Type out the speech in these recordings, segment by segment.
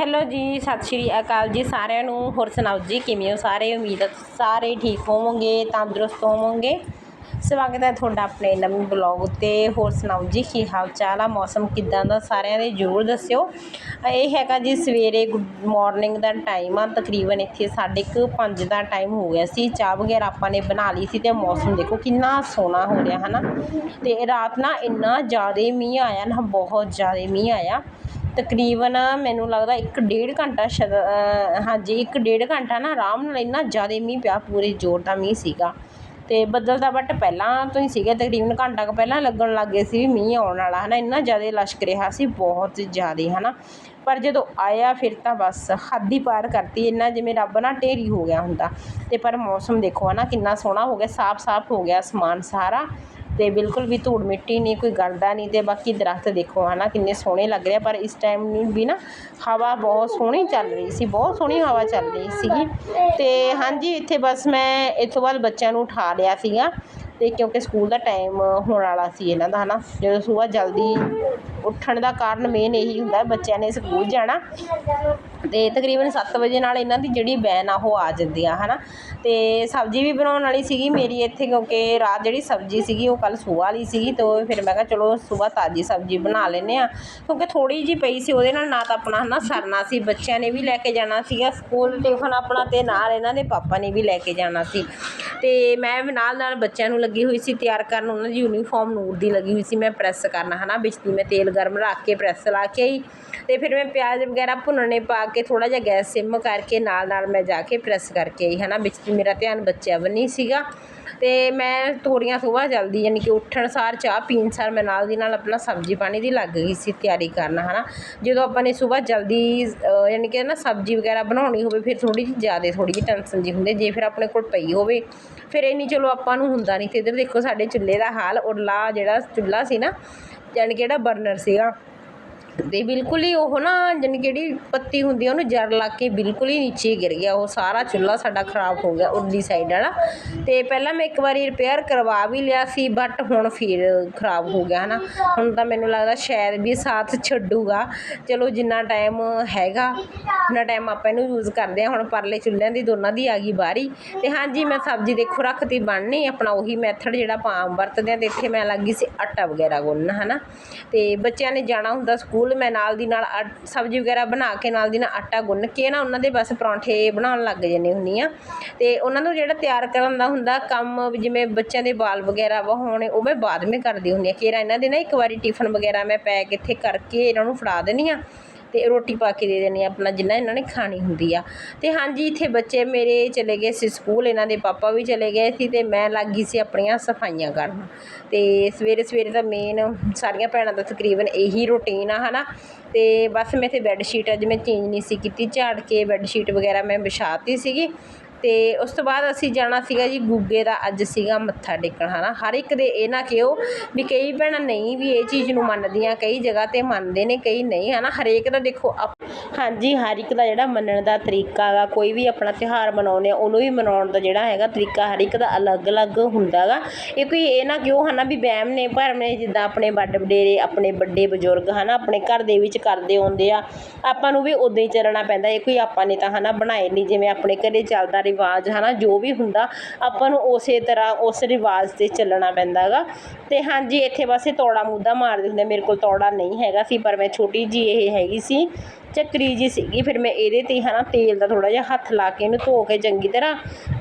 Hello ਜੀ, ਸਤਿ ਸ਼੍ਰੀ ਅਕਾਲ ਜੀ ਸਾਰਿਆਂ ਨੂੰ। ਹੋਰ ਸੁਣਾਓ ਜੀ, ਕਿਵੇਂ ਹੋ ਸਾਰੇ? ਉਮੀਦ ਹੈ ਸਾਰੇ ਠੀਕ ਹੋਵੋਗੇ, ਤੰਦਰੁਸਤ ਹੋਵੋਗੇ। ਸਵਾਗਤ ਹੈ ਤੁਹਾਡਾ ਆਪਣੇ ਨਵੇਂ ਬਲੌਗ ਉੱਤੇ। ਹੋਰ ਸੁਣਾਓ ਜੀ, ਕੀ ਹਾਲ ਚਾਲ ਆ? ਮੌਸਮ ਕਿੱਦਾਂ ਦਾ? ਸਾਰਿਆਂ ਦੇ ਜ਼ਰੂਰ ਦੱਸਿਓ। ਇਹ ਹੈਗਾ ਜੀ, ਸਵੇਰੇ ਗੁੱਡ ਮਾਰਨਿੰਗ ਦਾ ਟਾਈਮ ਆ। ਤਕਰੀਬਨ ਇੱਥੇ ਸਾਢੇ ਕੁ ਪੰਜ ਦਾ ਟਾਈਮ ਹੋ ਗਿਆ ਸੀ। ਚਾਹ ਵਗੈਰਾ ਆਪਾਂ ਨੇ ਬਣਾ ਲਈ ਸੀ ਤੇ ਮੌਸਮ ਦੇਖੋ ਕਿੰਨਾ ਸੋਹਣਾ ਹੋ ਰਿਹਾ, ਹਨਾ? ਤੇ ਰਾਤ ਨਾ ਇੰਨਾ ਜ਼ਿਆਦਾ ਮੀਂਹ ਆਇਆ ਨਾ, ਬਹੁਤ ਜ਼ਿਆਦਾ ਮੀਂਹ ਆਇਆ। ਤਕਰੀਬਨ ਮੈਨੂੰ ਲੱਗਦਾ ਇੱਕ ਡੇਢ ਘੰਟਾ ਸ਼ਦ ਹਾਂਜੀ, ਇੱਕ ਡੇਢ ਘੰਟਾ ਨਾ ਆਰਾਮ ਨਾਲ ਇੰਨਾ ਜ਼ਿਆਦਾ ਮੀਂਹ ਪਿਆ, ਪੂਰੇ ਜ਼ੋਰ ਦਾ ਮੀਂਹ ਸੀਗਾ। ਅਤੇ ਬੱਦਲ ਤਾਂ ਬਟ ਪਹਿਲਾਂ ਤੋਂ ਹੀ ਸੀਗਾ, ਤਕਰੀਬਨ ਘੰਟਾ ਕੁ ਪਹਿਲਾਂ ਲੱਗਣ ਲੱਗ ਗਏ ਸੀ ਵੀ ਮੀਂਹ ਆਉਣ ਵਾਲਾ ਹੈ ਨਾ ਇੰਨਾ ਜ਼ਿਆਦਾ ਲਸ਼ਕ ਰਿਹਾ ਸੀ, ਬਹੁਤ ਜ਼ਿਆਦਾ ਹੈ ਨਾ ਪਰ ਜਦੋਂ ਆਇਆ ਫਿਰ ਤਾਂ ਬਸ ਹੱਦ ਹੀ ਪਾਰ ਕਰਤੀ, ਇੰਨਾ ਜਿਵੇਂ ਰੱਬ ਨਾ ਢੇਰੀ ਹੋ ਗਿਆ ਹੁੰਦਾ। ਅਤੇ ਪਰ ਮੌਸਮ ਦੇਖੋ ਹੈ ਨਾ ਕਿੰਨਾ ਸੋਹਣਾ ਹੋ ਗਿਆ, ਸਾਫ਼-ਸਾਫ਼ ਹੋ ਗਿਆ ਅਸਮਾਨ ਸਾਰਾ। ਤੇ ਬਿਲਕੁਲ ਵੀ ਧੂੜ ਮਿੱਟੀ ਨਹੀਂ, ਕੋਈ ਗਲਦਾ ਨਹੀਂ ਤੇ ਬਾਕੀ ਦਰਖਤ ਦੇਖੋ ਹਨਾ, ਕਿੰਨੇ ਸੋਹਣੇ ਲੱਗ ਰਹੇ ਪਰ ਇਸ ਟਾਈਮ ਵੀ ਨਾ ਹਵਾ ਬਹੁਤ ਸੋਹਣੀ ਚੱਲ ਰਹੀ ਸੀ, ਬਹੁਤ ਸੋਹਣੀ ਹਵਾ ਚੱਲ ਰਹੀ ਸੀਗੀ ਤੇ ਹਾਂਜੀ, ਇੱਥੇ ਬਸ ਮੈਂ ਇਸ ਬਾਅਦ ਬੱਚਿਆਂ ਨੂੰ ਉਠਾ ਲਿਆ ਸੀਗਾ। ਅਤੇ ਕਿਉਂਕਿ ਸਕੂਲ ਦਾ ਟਾਈਮ ਹੋਣ ਵਾਲਾ ਸੀ ਇਹਨਾਂ ਦਾ ਹੈ ਨਾ ਜਦੋਂ ਸਵੇਰ ਜਲਦੀ ਉੱਠਣ ਦਾ ਕਾਰਨ ਮੇਨ ਇਹੀ ਹੁੰਦਾ ਬੱਚਿਆਂ ਨੇ ਸਕੂਲ ਜਾਣਾ ਅਤੇ ਤਕਰੀਬਨ ਸੱਤ ਵਜੇ ਨਾਲ ਇਹਨਾਂ ਦੀ ਜਿਹੜੀ ਵੈਨ ਆ, ਉਹ ਆ ਜਾਂਦੀ ਆ ਹੈ ਨਾ ਅਤੇ ਸਬਜ਼ੀ ਵੀ ਬਣਾਉਣ ਵਾਲੀ ਸੀਗੀ ਮੇਰੀ ਇੱਥੇ, ਕਿਉਂਕਿ ਰਾਤ ਜਿਹੜੀ ਸਬਜ਼ੀ ਸੀਗੀ, ਉਹ ਕੱਲ੍ਹ ਸੁਬਾਹ ਵਾਲੀ ਸੀਗੀ, ਤੇ ਉਹ ਫਿਰ ਮੈਂ ਕਿਹਾ, ਚਲੋ ਸਵੇਰ ਤਾਜ਼ੀ ਸਬਜ਼ੀ ਬਣਾ ਲੈਂਦੇ ਹਾਂ। ਕਿਉਂਕਿ ਥੋੜ੍ਹੀ ਜਿਹੀ ਪਈ ਸੀ, ਉਹਦੇ ਨਾਲ ਨਾ ਤਾਂ ਆਪਣਾ ਹੈ ਨਾ ਸਰਨਾ ਸੀ। ਬੱਚਿਆਂ ਨੇ ਵੀ ਲੈ ਕੇ ਜਾਣਾ ਸੀਗਾ ਸਕੂਲ ਟਿਫਨ ਆਪਣਾ ਅਤੇ ਨਾਲ ਇਹਨਾਂ ਦੇ ਪਾਪਾ ਨੇ ਵੀ ਲੈ ਕੇ ਜਾਣਾ ਸੀ। ਤੇ ਮੈਂ ਨਾਲ ਨਾਲ ਬੱਚਿਆਂ ਨੂੰ ਲੱਗੀ ਹੋਈ ਸੀ, ਤਿਆਰ ਕਰਨ ਉਹਨਾਂ ਦੀ ਯੂਨੀਫਾਰਮ ਨੂਰ ਦੀ ਲੱਗੀ ਹੋਈ ਸੀ, ਮੈਂ ਪ੍ਰੈਸ ਕਰਨਾ ਹੈ ਨਾ ਵਿੱਚ ਦੀ ਮੈਂ ਤੇਲ ਗਰਮ ਰੱਖ ਕੇ ਪ੍ਰੈਸ ਲਾ ਕੇ ਆਈ ਤੇ ਫਿਰ ਮੈਂ ਪਿਆਜ਼ ਵਗੈਰਾ ਭੁੰਨਣੇ ਪਾ ਕੇ ਥੋੜਾ ਜਿਹਾ ਗੈਸ ਸਿਮ ਕਰਕੇ ਨਾਲ ਨਾਲ ਮੈਂ ਜਾ ਕੇ ਪ੍ਰੈਸ ਕਰਕੇ ਆਈ ਨਾ ਵਿੱਚ ਦੀ ਮੇਰਾ ਧਿਆਨ ਬੱਚਿਆਂ ਵੱਲ ਨਹੀਂ ਸੀਗਾ। ਅਤੇ ਮੈਂ ਥੋੜ੍ਹੀਆਂ ਸੁਬਾਹ ਜਲਦੀ ਯਾਨੀ ਕਿ ਉੱਠਣ ਸਾਰ ਚਾਹ ਪੀਣ ਸਾਰ ਮੈਂ ਨਾਲ ਦੀ ਨਾਲ ਆਪਣਾ ਸਬਜ਼ੀ ਪਾਣੀ ਦੀ ਲੱਗ ਗਈ ਸੀ ਤਿਆਰੀ ਕਰਨ ਨਾ ਜਦੋਂ ਆਪਾਂ ਨੇ ਸੁਬਾਹ ਜਲਦੀ ਅ, ਯਾਨੀ ਕਿ ਨਾ ਸਬਜ਼ੀ ਵਗੈਰਾ ਬਣਾਉਣੀ ਹੋਵੇ ਫਿਰ ਥੋੜ੍ਹੀ ਜਿਹੀ ਜ਼ਿਆਦਾ ਥੋੜ੍ਹੀ ਜਿਹੀ ਟੈਨਸ਼ਨ ਜਿਹੀ ਹੁੰਦੀ ਜੇ ਫਿਰ ਆਪਣੇ ਕੋਲ ਪਈ ਹੋਵੇ। ਫਿਰ ਇੰਨੀ ਚਲੋ ਆਪਾਂ ਨੂੰ ਹੁੰਦਾ ਨਹੀਂ ਤੇ ਇੱਧਰ ਦੇਖੋ ਸਾਡੇ ਚੁੱਲ੍ਹੇ ਦਾ ਹਾਲ ਉਰਲਾ ਜਿਹੜਾ ਚੁੱਲ੍ਹਾ ਸੀ ਨਾ ਯਾਨੀ ਕਿ ਜਿਹੜਾ ਬਰਨਰ ਸੀਗਾ ਅਤੇ ਬਿਲਕੁਲ ਹੀ ਉਹ ਨਾ ਜਾਣੀ ਜਿਹੜੀ ਪੱਤੀ ਹੁੰਦੀ ਉਹਨੂੰ ਜੜ ਲੱਗ ਕੇ ਬਿਲਕੁਲ ਹੀ ਨੀਚੇ ਗਿਰ ਗਿਆ। ਉਹ ਸਾਰਾ ਚੁੱਲ੍ਹਾ ਸਾਡਾ ਖਰਾਬ ਹੋ ਗਿਆ ਉੱਲੀ ਸਾਈਡ ਵਾਲਾ। ਅਤੇ ਪਹਿਲਾਂ ਮੈਂ ਇੱਕ ਵਾਰੀ ਰਿਪੇਅਰ ਕਰਵਾ ਵੀ ਲਿਆ ਸੀ ਬਟ ਹੁਣ ਫਿਰ ਖਰਾਬ ਹੋ ਗਿਆ ਹੈ ਨਾ ਹੁਣ ਤਾਂ ਮੈਨੂੰ ਲੱਗਦਾ ਸ਼ਾਇਦ ਵੀ ਸਾਥ ਛੱਡੂਗਾ। ਚਲੋ ਜਿੰਨਾ ਟਾਈਮ ਹੈਗਾ ਉਨਾ ਟਾਈਮ ਆਪਾਂ ਇਹਨੂੰ ਯੂਜ਼ ਕਰਦੇ ਹਾਂ ਹੁਣ ਪਰਲੇ ਚੁੱਲ੍ਹਿਆਂ ਦੀ ਦੋਨਾਂ ਦੀ ਆ ਗਈ ਬਾਰੀ ਅਤੇ ਹਾਂਜੀ, ਮੈਂ ਸਬਜ਼ੀ ਦੇਖੋ ਰੱਖਤੀ ਬਣਨੀ, ਆਪਣਾ ਉਹੀ ਮੈਥਡ ਜਿਹੜਾ ਆਪਾਂ ਆਮ ਵਰਤਦੇ ਹਾਂ ਅਤੇ ਇੱਥੇ ਮੈਂ ਲੱਗੀ ਸੀ ਆਟਾ ਵਗੈਰਾ ਗੁੱਲਣਾ ਹੈ ਨਾ ਅਤੇ ਬੱਚਿਆਂ ਨੇ ਜਾਣਾ ਹੁੰਦਾ ਸਕੂਲ ਮੈਂ ਨਾਲ ਦੀ ਨਾਲ ਆ- ਸਬਜ਼ੀ ਵਗੈਰਾ ਬਣਾ ਕੇ ਨਾਲ ਦੀ ਨਾਲ ਆਟਾ ਗੁੰਨ ਕੇ ਨਾ ਉਹਨਾਂ ਦੇ ਬਸ ਪਰੌਂਠੇ ਬਣਾਉਣ ਲੱਗ ਜਾਂਦੀ ਹੁੰਦੀ ਆ ਤੇ ਉਹਨਾਂ ਨੂੰ ਜਿਹੜਾ ਤਿਆਰ ਕਰਨ ਦਾ ਹੁੰਦਾ ਕੰਮ ਜਿਵੇਂ ਬੱਚਿਆਂ ਦੇ ਬਾਲ ਵਗੈਰਾ ਵਹਾਉਣੇ, ਉਹ ਮੈਂ ਬਾਅਦ ਵਿੱਚ ਕਰਦੀ ਹੁੰਦੀ ਆ ਕਿ ਇਹਨਾਂ ਦੇ ਨਾ ਇੱਕ ਵਾਰੀ ਟਿਫਨ ਵਗੈਰਾ ਮੈਂ ਪੈਕ ਇੱਥੇ ਕਰਕੇ ਇਹਨਾਂ ਨੂੰ ਫੜਾ ਦੇਣੀ ਆ ਅਤੇ ਰੋਟੀ ਪਾ ਕੇ ਦੇ ਦੇਣੀ ਆ, ਆਪਣਾ ਜਿੰਨਾ ਇਹਨਾਂ ਨੇ ਖਾਣੀ ਹੁੰਦੀ ਆ। ਅਤੇ ਹਾਂਜੀ, ਇੱਥੇ ਬੱਚੇ ਮੇਰੇ ਚਲੇ ਗਏ ਸੀ ਸਕੂਲ, ਇਹਨਾਂ ਦੇ ਪਾਪਾ ਵੀ ਚਲੇ ਗਏ ਸੀ ਅਤੇ ਮੈਂ ਲੱਗ ਗਈ ਸੀ ਆਪਣੀਆਂ ਸਫਾਈਆਂ ਕਰਨ। ਅਤੇ ਸਵੇਰੇ ਸਵੇਰੇ ਤਾਂ ਮੇਨ ਸਾਰੀਆਂ ਭੈਣਾਂ ਦਾ ਤਕਰੀਬਨ ਇਹੀ ਰੂਟੀਨ ਆ ਹੈ ਨਾ ਅਤੇ ਬਸ ਮੈਂ ਇੱਥੇ ਬੈੱਡ ਸ਼ੀਟ ਅੱਜ ਮੈਂ ਚੇਂਜ ਨਹੀਂ ਸੀ ਕੀਤੀ। ਝਾੜ ਕੇ ਬੈੱਡ ਸ਼ੀਟ ਵਗੈਰਾ ਮੈਂ ਵਿਛਾਤੀ ਸੀਗੀ। ਅਤੇ ਉਸ ਤੋਂ ਬਾਅਦ ਅਸੀਂ ਜਾਣਾ ਸੀਗਾ ਜੀ ਗੁੱਗੇ ਦਾ ਅੱਜ ਸੀਗਾ ਮੱਥਾ ਟੇਕਣ ਹੈ ਨਾ ਹਰ ਇੱਕ ਦੇ ਇਹ ਨਾ ਕਿਹੋ ਵੀ ਕਈ ਭੈਣਾਂ ਨਹੀਂ ਵੀ ਇਹ ਚੀਜ਼ ਨੂੰ ਮੰਨਦੀਆਂ, ਕਈ ਜਗ੍ਹਾ ਤੇ ਮੰਨਦੇ ਨੇ, ਕਈ ਨਹੀਂ ਹੈ ਨਾ ਹਰੇਕ ਦਾ ਦੇਖੋ ਆਪ- ਹਾਂਜੀ, ਹਰ ਇੱਕ ਦਾ ਜਿਹੜਾ ਮੰਨਣ ਦਾ ਤਰੀਕਾ ਹੈਗਾ ਕੋਈ ਵੀ ਆਪਣਾ ਤਿਉਹਾਰ ਮਨਾਉਂਦੇ ਆ, ਉਹਨੂੰ ਵੀ ਮਨਾਉਣ ਦਾ ਜਿਹੜਾ ਹੈਗਾ ਤਰੀਕਾ ਹਰ ਇੱਕ ਦਾ ਅਲੱਗ-ਅਲੱਗ ਹੁੰਦਾ ਗਾ। ਇਹ ਕੋਈ ਇਹ ਨਾ ਕਿਉਂ ਹਨਾ, ਵੀ ਵਹਿਮ ਨੇ, ਭਰਮ ਨੇ, ਜਿੱਦਾਂ ਆਪਣੇ ਵੱਡ ਵਡੇਰੇ, ਆਪਣੇ ਵੱਡੇ ਬਜ਼ੁਰਗ, ਹਨਾ, ਆਪਣੇ ਘਰ ਦੇ ਵਿੱਚ ਕਰਦੇ ਆਉਂਦੇ ਆ, ਆਪਾਂ ਨੂੰ ਵੀ ਉਦਾਂ ਹੀ ਚੱਲਣਾ ਪੈਂਦਾ, ਇਹ ਕੋਈ ਆਪਾਂ ਨੇ ਤਾਂ, ਹਨਾ, ਬਣਾਏ ਨਹੀਂ ਜਿਵੇਂ ਆਪਣੇ ਘਰੇ ਚੱਲਦਾ ਰਿਵਾਜ, ਹਨਾ, ਜੋ ਵੀ ਹੁੰਦਾ, ਆਪਾਂ ਨੂੰ ਉਸੇ ਤਰ੍ਹਾਂ, ਉਸ ਰਿਵਾਜ ਤੇ ਚੱਲਣਾ ਪੈਂਦਾ ਗਾ। ਤੇ ਹਾਂਜੀ, ਇੱਥੇ ਬਸ ਇਹ ਤੌੜਾ ਮੁੱਦਾ ਮਾਰਦੇ ਹੁੰਦੇ, ਮੇਰੇ ਕੋਲ ਤੌੜਾ ਨਹੀਂ ਹੈਗਾ ਸੀ, ਪਰ ਮੈਂ ਛੋਟੀ ਜੀ ਇਹ ਹੈਗੀ ਸੀ, ਚੱਕਰੀ ਜੀ ਸੀਗੀ। ਫਿਰ ਮੈਂ ਇਹਦੇ ਤੇ ਹੀ ਹਨਾ, ਤੇਲ ਦਾ ਥੋੜਾ ਜਿਹਾ ਹੱਥ ਲਾ ਕੇ ਇਹਨੂੰ ਧੋ ਕੇ ਚੰਗੀ ਤਰ੍ਹਾਂ,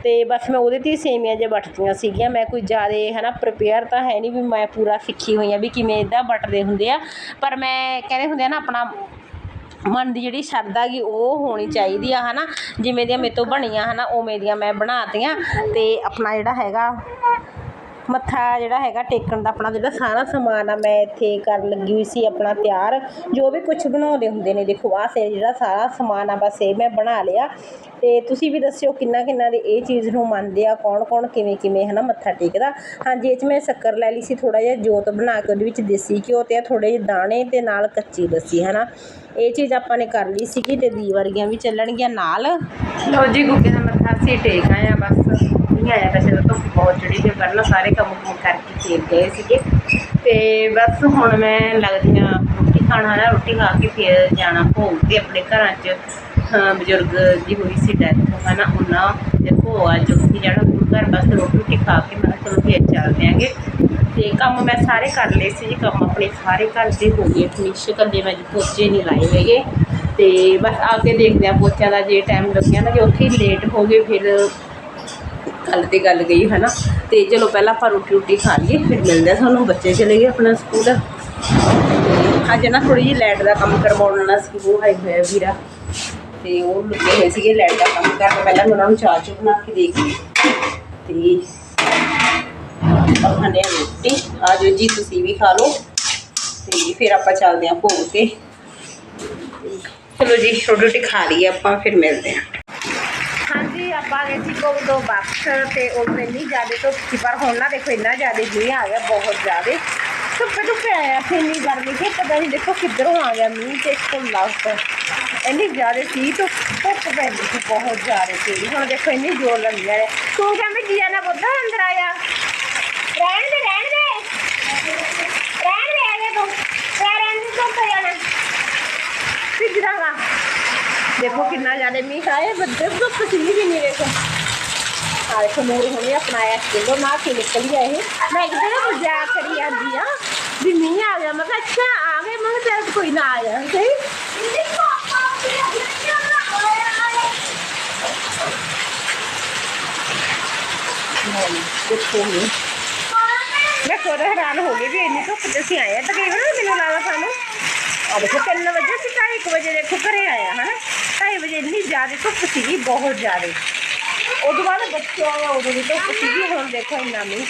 ਤੇ ਬਸ ਮੈਂ ਉਹਦੇ ਤੇ ਹੀ ਸੇਮੀਆਂ ਜੇ ਵੱਟਦੀਆਂ ਸੀਗੀਆਂ। ਮੈਂ ਕੋਈ ਜ਼ਿਆਦਾ, ਹਨਾ ਪ੍ਰਪੇਅਰ ਤਾਂ ਹੈ ਨਹੀਂ ਵੀ ਮੈਂ ਪੂਰਾ ਸਿੱਖੀ ਹੋਈ ਆ ਵੀ ਕਿਵੇਂ ਇਦਾਂ ਵੱਟਦੇ ਹੁੰਦੇ ਆ। ਪਰ ਮੈਂ ਕਹਿੰਦੇ ਹੁੰਦੇ ਆ ਨਾ, ਆਪਣਾ ਮਨ ਦੀ ਜਿਹੜੀ ਸ਼ਰਧਾ ਗੀ, ਉਹ ਹੋਣੀ ਚਾਹੀਦੀ ਆ ਹੈ ਨਾ ਜਿਵੇਂ ਦੀਆਂ ਮੇਰੇ ਤੋਂ ਬਣੀਆਂ ਹੈ ਨਾ ਉਵੇਂ ਦੀਆਂ ਮੈਂ ਬਣਾਤੀਆਂ ਅਤੇ ਆਪਣਾ ਜਿਹੜਾ ਹੈਗਾ, ਮੱਥਾ ਜਿਹੜਾ ਹੈਗਾ, ਟੇਕਣ ਦਾ ਆਪਣਾ ਜਿਹੜਾ ਸਾਰਾ ਸਮਾਨ ਆ, ਮੈਂ ਇੱਥੇ ਕਰਨ ਲੱਗੀ ਹੋਈ ਸੀ, ਆਪਣਾ ਤਿਆਰ। ਜੋ ਵੀ ਕੁਝ ਬਣਾਉਂਦੇ ਹੁੰਦੇ ਨੇ, ਦੇਖੋ, ਆਹ ਸੇ ਜਿਹੜਾ ਸਾਰਾ ਸਮਾਨ ਆ, ਬਸ ਇਹ ਮੈਂ ਬਣਾ ਲਿਆ। ਅਤੇ ਤੁਸੀਂ ਵੀ ਦੱਸਿਓ ਕਿੰਨਾ ਕਿੰਨਾ ਦੇ ਇਹ ਚੀਜ਼ ਨੂੰ ਮੰਨਦੇ ਆ ਕੌਣ ਕੌਣ ਕਿਵੇਂ ਕਿਵੇਂ ਹੈ ਨਾ ਮੱਥਾ ਟੇਕਦਾ? ਹਾਂਜੀ, ਇਹ 'ਚ ਮੈਂ ਸ਼ੱਕਰ ਲੈ ਲਈ ਸੀ, ਥੋੜ੍ਹਾ ਜਿਹਾ ਜੋਤ ਬਣਾ ਕੇ ਉਹਦੇ ਵਿੱਚ ਦੇਸੀ ਘਿਓ ਅਤੇ ਥੋੜ੍ਹੇ ਜਿਹੇ ਦਾਣੇ ਅਤੇ ਨਾਲ ਕੱਚੀ ਲੱਸੀ ਨਾ ਇਹ ਚੀਜ਼ ਆਪਾਂ ਨੇ ਕਰ ਲਈ ਸੀਗੀ ਤੇ ਦੀ ਵਰਗੀਆਂ ਵੀ ਚੱਲਣਗੀਆਂ ਨਾਲ। ਲੋ ਜੀ, ਗੁੱਗੇ ਦਾ ਮੱਥਾ ਅਸੀਂ ਟੇਕ ਆਇਆ ਬਸ। ਨਹੀਂ ਆਇਆ ਵੈਸੇ ਤਾਂ ਧੁੱਪ ਬਹੁਤ ਚੜੀ ਤੇ ਪਹਿਲਾਂ ਸਾਰੇ ਕੰਮ ਕੁਮ ਕਰਕੇ ਫੇਰ ਗਏ ਸੀਗੇ। ਤੇ ਬਸ ਹੁਣ ਮੈਂ ਲੱਗਦੀ ਹਾਂ ਰੋਟੀ ਖਾਣਾ ਹੈ ਰੋਟੀ ਖਾ ਕੇ ਫਿਰ ਜਾਣਾ ਭੋਗ ਤੇ ਆਪਣੇ ਘਰਾਂ 'ਚ ਬਜ਼ੁਰਗ ਦੀ ਹੋਈ ਸੀ ਡੈਥ ਹਨਾ, ਉਹਨਾਂ ਦੇ ਭੋਗ ਅੱਜ ਉੱਥੇ ਜਾਣਾ ਗੁਰੂ ਘਰ, ਬਸ ਰੋਟੀ ਰੋਟੀ ਖਾ ਕੇ ਮੈਂ ਚਲੋ ਫਿਰ ਚੱਲਦੇ ਆਂਗੇ। ਤੇ ਕੰਮ ਮੈਂ ਸਾਰੇ ਕਰ ਲਏ ਸੀ ਜੀ ਕੰਮ ਆਪਣੇ ਸਾਰੇ ਘਰ ਦੇ ਹੋ ਗਏ ਫਿਨਿਸ਼ ਕਰਦੇ ਮੈਂ ਜੀ ਪੋਚੇ ਨਹੀਂ ਲਾਏ ਹੈਗੇ। ਤੇ ਬਸ ਆ ਕੇ ਦੇਖਦੇ ਆ ਪੋਚਿਆਂ ਦਾ ਜੇ ਟਾਈਮ ਲੱਗਿਆ ਨਾ ਕਿ ਉੱਥੇ ਹੀ ਲੇਟ ਹੋ ਗਏ, ਫਿਰ ਗੱਲ ਤੇ ਗੱਲ ਗਈ ਹੈ ਨਾ ਤੇ ਚਲੋ ਪਹਿਲਾਂ ਆਪਾਂ ਰੋਟੀ ਰੋਟੀ ਖਾ ਲਈਏ, ਫਿਰ ਮਿਲਦੇ ਆ ਤੁਹਾਨੂੰ, ਬੱਚੇ ਚਲੇ ਗਏ ਆਪਣਾ ਸਕੂਲ। ਤੇ ਅੱਜ ਨਾ ਥੋੜੀ ਜਿਹੀ ਲਾਈਟ ਦਾ ਕੰਮ ਕਰਵਾਉਣ ਵਾਲਾ ਸੀ, ਉਹ ਆਏ ਹੋਇਆ ਵੀਰਾ। ਤੇ ਉਹ ਲੱਗੇ ਹੋਏ ਸੀਗੇ ਲਾਈਟ ਦਾ ਕੰਮ ਕਰਨ। ਪਹਿਲਾਂ ਉਹਨਾਂ ਨੂੰ ਚਾਹ ਚੁ ਬਣਾ ਕੇ ਦੇ ਗਈ। ਤੇ ਆਪਾਂ ਖਾਣੇ ਰੋਟੀ। ਆ ਜਾਓ ਜੀ, ਤੁਸੀਂ ਵੀ ਖਾ ਲਓ। ਤੇ ਫਿਰ ਆਪਾਂ ਚੱਲਦੇ ਆਂ ਭੋਗ ਤੇ ਚਲੋ ਜੀ ਰੋਟੀ ਰੋਟੀ ਖਾ ਲਈ ਆਪਾਂ, ਫਿਰ ਮਿਲਦੇ ਆਂ। ਹਾਂਜੀ, ਆਪਾਂ ਗਏ ਸੀ ਕੋਲ ਦੋ ਬਾਕਸ ਤੇ ਉਹ ਇੰਨੀ ਜ਼ਿਆਦਾ ਧੁੱਪ ਸੀ, ਪਰ ਹੁਣ ਨਾ ਦੇਖੋ, ਇੰਨਾ ਜ਼ਿਆਦਾ ਮੀਂਹ ਆ ਗਿਆ, ਬਹੁਤ ਜ਼ਿਆਦਾ। ਧੁੱਪੇ ਧੁੱਪੇ ਆਇਆ ਸੀ ਇੰਨੀ ਗਰਮੀ ਸੀ, ਪਤਾ ਨਹੀਂ ਦੇਖੋ ਕਿੱਧਰੋਂ ਆ ਗਿਆ ਮੀਂਹ, ਤੇ ਇੱਕੋ ਲਾਸਟ ਇੰਨੀ ਜ਼ਿਆਦਾ ਸੀ ਧੁੱਪ ਧੁੱਪ ਪੈਂਦੀ ਸੀ, ਬਹੁਤ ਜ਼ਿਆਦਾ ਸੀ। ਹੁਣ ਦੇਖੋ, ਇੰਨੀ ਜ਼ੋਰ ਲੱਗੀ ਹੈ। ਤੂੰ ਕਹਿੰਦੇ ਕੀ ਨਾ ਬੁੱਧਾ ਅੰਦਰ ਆਇਆ ਰਹਿਣ ਦੇ ਰਹਿਣ ਦੇ ਰਹਿਣ ਦੇ ਆਗੇ ਤੂੰ ਰਹਿਣ ਦੇ ਧੁੱਪ ਜਾਣਾ ਸਿੱਧਾਗਾ ਦੇਖੋ ਕਿੰਨਾ ਜ਼ਿਆਦਾ ਮੀਂਹ ਆਏ ਬੱਦੇ ਧੁੱਪ ਸੀ ਵੀ ਨਹੀਂ ਦੇਖੋ ਆ ਦੇਖੋ ਨੂਰ ਹੁਣੇ ਅਪਣਾਇਆ ਕਿਲੋ ਨਾ ਕੇ ਨਿਕਲੀ ਆ ਇਹ ਮੈਂ ਕਿਤੇ ਨਾ ਮਜ਼ਾਕ ਕਰੀ ਜਾਂਦੀ ਆ ਵੀ ਮੀਂਹ ਆ ਗਿਆ ਮੈਂ ਕਿਹਾ ਅੱਛਾ ਆ ਗਏ ਮੈਂ ਕਿਹਾ ਚੱਲ ਕੋਈ ਨਾ ਆ ਜਾ ਸਹੀ ਦੇਖੋ ਮੀਂਹ ਮੈਂ ਖੁਦ ਹੈਰਾਨ ਹੋ ਗਈ ਵੀ ਇੰਨੀ ਧੁੱਪ ਚ ਅਸੀਂ ਆਏ ਆ ਤਕਰੀਬਨ ਮੈਨੂੰ ਲੱਗਦਾ ਸਾਨੂੰ ਆ ਦੇਖੋ 3 ਵਜੇ ਅਸੀਂ ਢਾਈ ਵਜੇ ਇੰਨੀ ਜ਼ਿਆਦਾ ਧੁੱਪ ਸੀਗੀ, ਬਹੁਤ ਜ਼ਿਆਦਾ। ਉਦੋਂ ਬਾਅਦ ਬੱਚਿਆਂ ਆਏ ਉਦੋਂ ਵੀ ਧੁੱਪ ਸੀਗੀ, ਹੁਣ ਦੇਖੋ ਇੰਨਾ ਮੀਂਹ।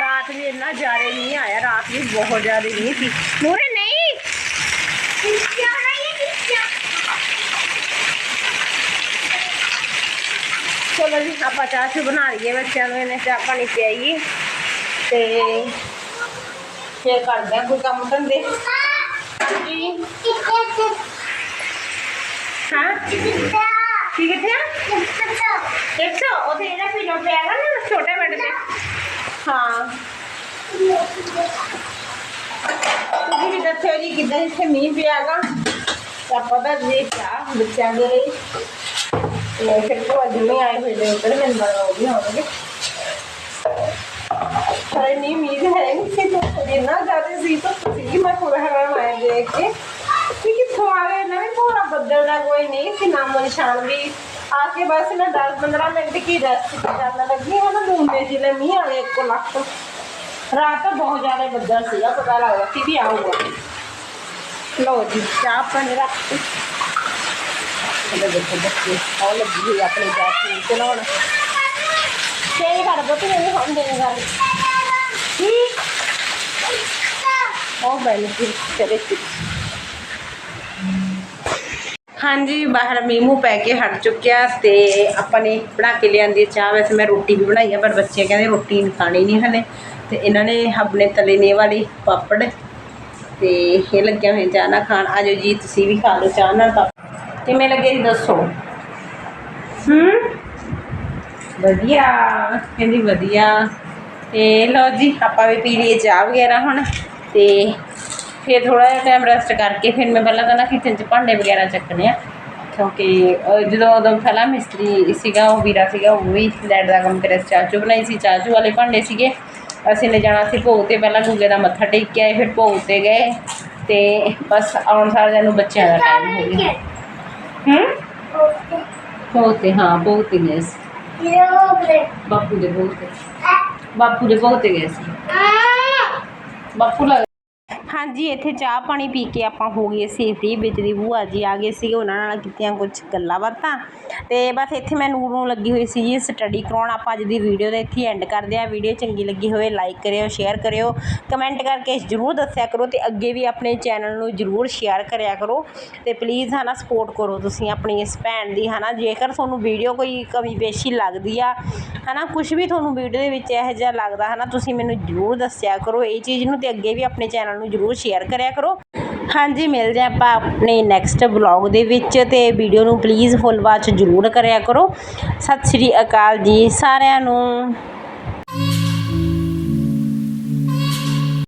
ਰਾਤ ਵੀ ਇੰਨਾ ਜ਼ਿਆਦਾ ਨਹੀਂ ਆਇਆ, ਰਾਤ ਵੀ ਬਹੁਤ ਜ਼ਿਆਦਾ ਨਹੀਂ ਸੀ। ਨੂਰੇ ਨਹੀਂ। ਚਲੋ ਜੀ, ਆਪਾਂ ਚਾਹ ਚੂ ਬਣਾ ਲਈਏ ਬੱਚਿਆਂ ਨੂੰ, ਇਹਨੇ ਚਾਹ ਪਾਣੀ ਪਿਆਈਏ। ਤੇ ਫਿਰ ਕਰਦੇ ਆ ਕੋਈ ਕੰਮ ਧੰਦੇ। ਹਾਂ। ਕੀ ਕਿੱਥੇ ਆ ਦੇਖੋ ਉਹਦੇ ਇਹਦਾ ਪੀਣੋ ਪਿਆ ਗਾ ਨਾ ਛੋਟੇ ਬੈੱਡ ਤੇ ਹਾਂ ਤੁਸੀਂ ਵੀ ਦੱਸਿਓ ਜੀ ਕਿੱਦਾਂ ਇੱਥੇ ਮੀਂਹ ਪਿਆ ਤਾਂ ਪਤਾ ਜੀ ਚਾਹ ਬੱਚਿਆਂ ਦੇ ਲਈ ਤੇ ਫਿਰ ਤੋਂ ਅੱਜ ਨਹੀਂ ਆਏ ਹੋਏ ਨੇ? ਉੱਧਰ ਮੈਨੂੰ ਲੱਗਦਾ ਉਹ ਵੀ ਆਉਣਗੇ ਤਾਂ ਇੰਨਾ ਜ਼ਿਆਦਾ ਸੀ ਤਾਂ ਸੀ ਮੈਂ ਥੋੜਾ ਹੈਰਾਨ ਆਇਆ ਦੇਖ ਕੇ ਕਿ ਕਿੱਥੋਂ ਆ ਗਏ ਨਾ ਵੀ ਪੂਰਾ ਬੱਦਲ ਦਾ ਕੋਈ ਨਹੀਂ ਸੀ ਨਾਮੋ ਨਿਸ਼ਾਨ ਵੀ ਆ ਕੇ ਬਸ ਨਾ 10 15 ਮਿੰਟ ਕੀ ਰੈਸਟ ਕਰਨ ਲੱਗੀ ਹੈ ਨਾ ਮੂੰਨੇ ਜਿਲੇ ਮੀਂਹ ਆ ਗਿਆ ਇੱਕੋ ਲੱਖ ਰਾਤ ਤਾਂ ਬਹੁਤ ਜ਼ਿਆਦਾ ਬੱਦਲ ਸੀਗਾ ਪਤਾ ਲੱਗਦਾ ਸੀ ਵੀ ਆਊਗਾ ਲਓ ਜੀ ਚਾਹ ਪਾਣੀ ਰੱਖ ਕੇ ਇਹਦੇ ਦੇਖੋ ਬੱਚੇ ਆਉ ਲੱਗੀ ਹੋਈ ਆਪਣੇ ਜਾ ਕੇ ਚਲਾਉਣ ਤੇ ਘਰ ਬੋਤੇ ਨੇ ਹੁੰਦੇ ਨੇ ਗੱਲ ਠੀਕ ਉਹ ਬੈਨੀਫਿਟ ਚਲੇ ਹਾਂਜੀ, ਬਾਹਰ ਮੀਂਹ ਪੈ ਕੇ ਹਟ ਚੁੱਕਿਆ ਤੇ ਆਪਾਂ ਨੇ ਬਣਾ ਕੇ ਲਿਆਂਦੀ ਚਾਹ। ਵੈਸੇ ਮੈਂ ਰੋਟੀ ਵੀ ਬਣਾਈ ਆ, ਪਰ ਬੱਚੇ ਕਹਿੰਦੇ ਰੋਟੀ ਖਾਣੀ ਨਹੀਂ ਹਲੇ। ਤੇ ਇਹਨਾਂ ਨੇ ਆਪਣੇ ਤਲੇ ਨੇ ਵਾਲੀ ਪਾਪੜ ਤੇ ਇਹ ਲੱਗਿਆ ਹੋਇਆ ਚਾਹ ਨਾਲ ਖਾਣ। ਆਜੋ ਜੀ, ਤੁਸੀਂ ਵੀ ਖਾ ਲਓ ਚਾਹ ਨਾਲ ਪਾਪੜ। ਕਿਵੇਂ ਲੱਗੇ ਜੀ ਦੱਸੋ? ਹੂੰ? ਵਧੀਆ। ਕਹਿੰਦੀ ਵਧੀਆ। ਤੇ ਲਓ ਜੀ ਆਪਾਂ ਵੀ ਪੀ ਲਈਏ ਚਾਹ ਵਗੈਰਾ ਹੁਣ। ਤੇ ਫਿਰ ਥੋੜਾ ਜਿਹਾ ਟਾਈਮ ਰੈਸਟ ਕਰਕੇ ਫਿਰ ਮੈਂ ਪਹਿਲਾਂ ਤਾਂ ਨਾ ਕਿਚਨ 'ਚ ਭਾਂਡੇ ਵਗੈਰਾ ਚੱਕਣੇ ਆ। ਕਿਉਂਕਿ ਜਦੋਂ ਉਦੋਂ ਪਹਿਲਾਂ ਮਿਸਤਰੀ ਸੀਗਾ ਉਹ ਵੀਰਾ ਸੀਗਾ ਉਹ ਵੀ ਲੈਟ ਦਾ ਕੰਮ ਕਰਿਆ ਸੀ। ਚਾਚੂ ਬਣਾਈ ਸੀ ਚਾਚੂ ਵਾਲੇ ਭਾਂਡੇ ਸੀਗੇ। ਅਸੀਂ ਨੇ ਜਾਣਾ ਸੀ ਭੋਗ ਤੇ ਪਹਿਲਾਂ ਗੁੱਗੇ ਦਾ ਮੱਥਾ ਟੇਕ ਕੇ ਆਏ ਫਿਰ ਭੋਗ ਤੇ ਗਏ। ਤੇ ਬਸ ਆਉਣ ਸਾਰ ਨੂੰ ਬੱਚਿਆਂ ਦਾ ਟਾਈਮ ਹੋ ਗਿਆ। ਹੂੰ? ਭੋਗ ਤੇ। ਹਾਂ ਭੋਗ ਤੇ ਸੀ ਬਾਪੂ ਦੇ ਭੋਗ ਤੇ। ਬਾਪੂ ਦੇ ਭੋਗ ਤੇ ਗਏ ਸੀ ਬਾਪੂ ਲੱਗ ਹਾਂਜੀ, ਇੱਥੇ ਚਾਹ ਪਾਣੀ ਪੀ ਕੇ ਆਪਾਂ ਹੋ ਗਏ ਸੀ ਫ੍ਰੀ ਵਿੱਚ ਦੀ ਭੂਆ ਜੀ ਆ ਗਏ ਸੀ ਉਹਨਾਂ ਨਾਲ ਕੀਤੀਆਂ ਕੁਝ ਗੱਲਾਂ ਬਾਤਾਂ। ਤੇ ਬਸ ਇੱਥੇ ਮੈਂ ਨੂਰ ਨੂੰ ਲੱਗੀ ਹੋਈ ਸੀ ਜੀ ਸਟੱਡੀ ਕਰਾਉਣ। ਆਪਾਂ ਅੱਜ ਦੀ ਵੀਡੀਓ ਦਾ ਇੱਥੇ ਐਂਡ ਕਰਦੇ ਆ ਵੀਡੀਓ ਚੰਗੀ ਲੱਗੀ ਹੋਵੇ ਲਾਈਕ ਕਰਿਓ ਸ਼ੇਅਰ ਕਰਿਓ। ਕਮੈਂਟ ਕਰਕੇ ਜ਼ਰੂਰ ਦੱਸਿਆ ਕਰੋ ਤੇ ਅੱਗੇ ਵੀ ਆਪਣੇ ਚੈਨਲ ਨੂੰ ਜ਼ਰੂਰ ਸ਼ੇਅਰ ਕਰਿਆ ਕਰੋ। ਤੇ ਪਲੀਜ਼ ਹਨਾ ਸਪੋਰਟ ਕਰੋ ਤੁਸੀਂ ਆਪਣੀ ਇਸ ਭੈਣ ਦੀ, ਹਨਾ। ਜੇਕਰ ਤੁਹਾਨੂੰ ਵੀਡੀਓ ਕੋਈ ਕਮੀ ਪੇਸ਼ੀ ਲੱਗਦੀ ਆ, ਹਨਾ ਕੁਝ ਵੀ ਤੁਹਾਨੂੰ ਵੀਡੀਓ ਦੇ ਵਿੱਚ ਇਹੋ ਜਿਹਾ ਲੱਗਦਾ, ਹਨਾ, ਤੁਸੀਂ ਮੈਨੂੰ ਜ਼ਰੂਰ ਦੱਸਿਆ ਕਰੋ। ਇਹ ਚੀਜ਼ ਨੂੰ ਤੇ ਅੱਗੇ ਵੀ ਆਪਣੇ ਚੈਨਲ ਨੂੰ ਜ਼ਰੂਰ ਸ਼ੇਅਰ ਕਰਿਆ ਕਰੋ। ਹਾਂਜੀ, ਮਿਲਦੇ ਹਾਂ ਆਪਾਂ ਆਪਣੇ ਨੈਕਸਟ ਵਲੌਗ ਦੇ ਵਿੱਚ ਤੇ ਵੀਡੀਓ ਨੂੰ ਪਲੀਜ਼ ਫੁੱਲ ਵਾਚ ਜ਼ਰੂਰ ਕਰਿਆ ਕਰੋ। ਸਤਿ ਸ਼੍ਰੀ ਅਕਾਲ ਜੀ ਸਾਰਿਆਂ ਨੂੰ।